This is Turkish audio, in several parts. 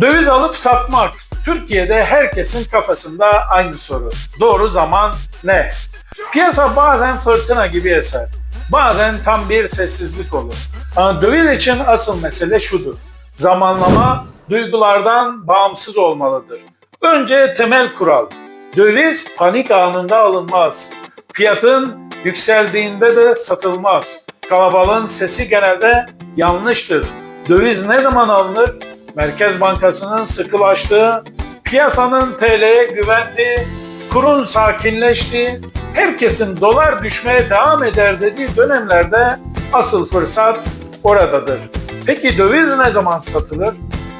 Döviz alıp satmak Türkiye'de herkesin kafasında aynı soru. Doğru zaman ne? Piyasa bazen fırtına gibi eser. Bazen tam bir sessizlik olur. Ama döviz için asıl mesele şudur. Zamanlama duygulardan bağımsız olmalıdır. Önce temel kural. Döviz panik anında alınmaz. Fiyatın yükseldiğinde de satılmaz. Kalabalığın sesi genelde yanlıştır. Döviz ne zaman alınır? Merkez Bankası'nın sıkılaştığı, piyasanın TL'ye güvendiği, kurun sakinleştiği, herkesin dolar düşmeye devam eder dediği dönemlerde asıl fırsat oradadır. Peki döviz ne zaman satılır?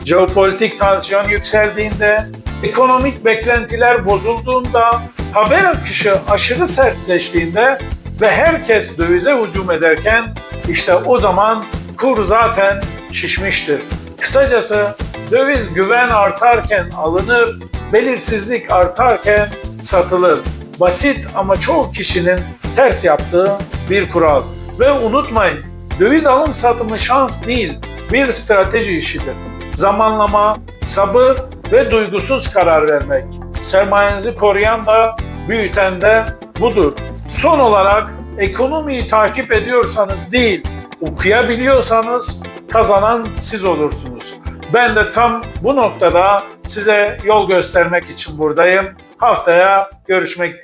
Jeopolitik tansiyon yükseldiğinde, ekonomik beklentiler bozulduğunda, haber akışı aşırı sertleştiğinde ve herkes dövize hücum ederken işte o zaman kur zaten şişmiştir. Kısacası döviz güven artarken alınır, belirsizlik artarken satılır. Basit ama çoğu kişinin ters yaptığı bir kural. Ve unutmayın, döviz alım satımı şans değil, bir strateji işidir. Zamanlama, sabır ve duygusuz karar vermek. Sermayenizi koruyan da büyüten de budur. Son olarak ekonomiyi takip ediyorsanız değil, okuyabiliyorsanız kazanan siz olursunuz. Ben de tam bu noktada size yol göstermek için buradayım. Haftaya görüşmek